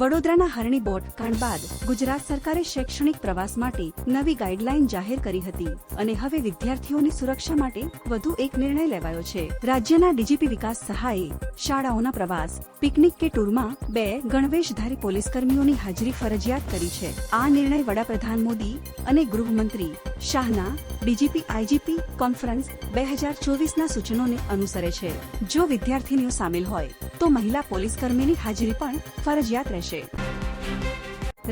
વડોદરાના હરણી બોટ કાંડ બાદ ગુજરાત સરકારે શૈક્ષણિક પ્રવાસ માટે નવી ગાઈડલાઈન જાહેર કરી હતી અને હવે વિદ્યાર્થીઓની સુરક્ષા માટે વધુ એક નિર્ણય લેવાયો છે. રાજ્યના ડીજીપી વિકાસ સહાયે શાળાઓના પ્રવાસ, પિકનિક કે ટૂરમાં બે ગણવેશધારી પોલીસ કર્મીઓની હાજરી ફરજિયાત કરી છે. આ નિર્ણય વડાપ્રધાન મોદી અને ગૃહમંત્રી શાહના ડીજીપી આઈજીપી કોન્ફરન્સ બે હજાર ચોવીસના સૂચનોને અનુસરે છે. જો વિદ્યાર્થીનીઓ સામેલ હોય તો મહિલા પોલીસ કર્મીની હાજરી પણ ફરજિયાત રહેશે.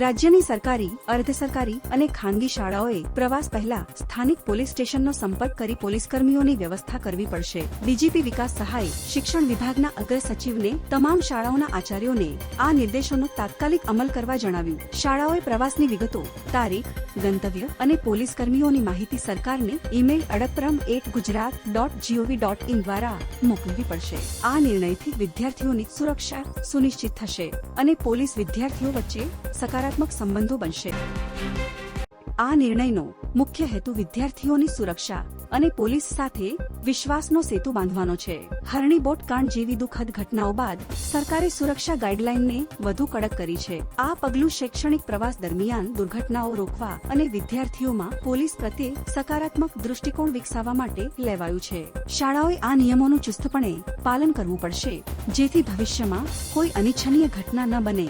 રાજ્યની સરકારી, અર્ધ સરકારી અને ખાનગી શાળાઓએ પ્રવાસ પહેલા સ્થાનિક પોલીસ સ્ટેશનનો સંપર્ક કરી પોલીસ કર્મીઓની વ્યવસ્થા કરવી પડશે. ડીજીપી વિકાસ સહાય, શિક્ષણ વિભાગના અગ્ર સચિવને તમામ શાળાઓના આચાર્યોને આ નિર્દેશોનો તાત્કાલિક અમલ કરવા જણાવ્યું. શાળાઓએ પ્રવાસની વિગતો, તારીખ ગંતવ્ય અને પોલીસ કર્મીઓની માહિતી સરકારને email અડપરમ at Gujarat dot G O V dot મોકલવી પડશે આ નિર્ણયથી વિદ્યાર્થીઓની સુરક્ષા સુનિશ્ચિત થશે અને પોલીસ વિદ્યાર્થીઓ વચ્ચે સકારાત્મક સંબંધો બનશે આ નિર્ણયનો મુખ્ય હેતુ વિદ્યાર્થીઓની સુરક્ષા અને પોલીસ સાથે વિશ્વાસનો સેતુ બાંધવાનો છે. હરણી બોટ કાંડ જેવી દુઃખદ ઘટનાઓ બાદ સરકારે સુરક્ષા ગાઈડલાઈનને વધુ કડક કરી છે. આ પગલું શૈક્ષણિક પ્રવાસ દરમિયાન દુર્ઘટનાઓ રોકવા અને વિદ્યાર્થીઓમાં પોલીસ પ્રત્યે સકારાત્મક દૃષ્ટિકોણ વિકસાવવા માટે લેવાયું છે. શાળાઓએ આ નિયમોનું ચુસ્તપણે પાલન કરવું પડશે, જેથી ભવિષ્યમાં કોઈ અનિચ્છનીય ઘટના ન બને.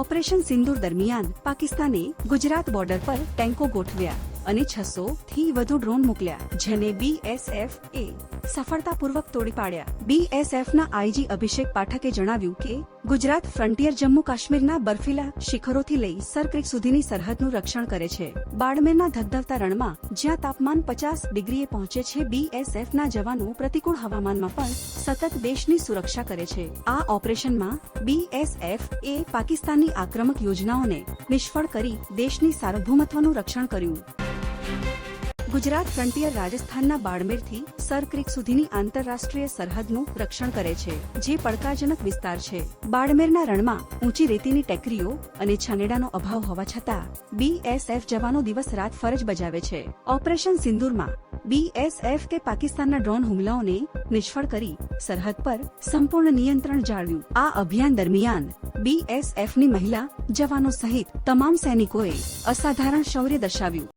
ઓપરેશન સિંદૂર દરમિયાન પાકિસ્તાને ગુજરાત બોર્ડર પર ટેન્કો ગોઠવ્યા. અને છસો થી વધુ ડ્રોન મોકલ્યા જેને બીએસએફ એ સફળતાપૂર્વક તોડી પાડ્યા. બીએસએફના આઈજી અભિષેક પાઠકે જણાવ્યું કે, ગુજરાત ફ્રન્ટિયર જમ્મુ કાશ્મીરના બર્ફીલા શિખરોથી લઈ સરક્રિક સુધીની સરહદનું રક્ષણ કરે છે. બાડમેરના ધગધગતા રણમાં જ્યાં તાપમાન પચાસ ડિગ્રીએ પહોંચે છે બીએસએફના જવાનો પ્રતિકૂળ હવામાનમાં પણ સતત દેશની સુરક્ષા કરે છે. આ ઓપરેશનમાં બીએસએફ એ પાકિસ્તાનની આક્રમક યોજનાઓને નિષ્ફળ કરી દેશની સાર્વભૌમત્વનું રક્ષણ કર્યું. ગુજરાત ફ્રન્ટિયર રાજસ્થાનના બાડમેરથી સર ક્રિક સુધીની આંતરરાષ્ટ્રીય સરહદનું રક્ષણ કરે છે, જે પડકારજનક વિસ્તાર છે. બાડમેરના રણમાં ઊંચી રેતીની ટેકરીઓ અને છાનેડાનો અભાવ હોવા છતાં બીએસએફ જવાનો દિવસ રાત ફરજ બજાવે છે. ઓપરેશન સિંદૂરમાં બીએસએફ કે પાકિસ્તાનના ડ્રોન હુમલાઓને નિષ્ફળ કરી સરહદ પર સંપૂર્ણ નિયંત્રણ જાળવ્યું. આ અભિયાન દરમિયાન બીએસએફની મહિલા જવાનો સહિત તમામ સૈનિકોએ અસાધારણ શૌર્ય દર્શાવ્યું.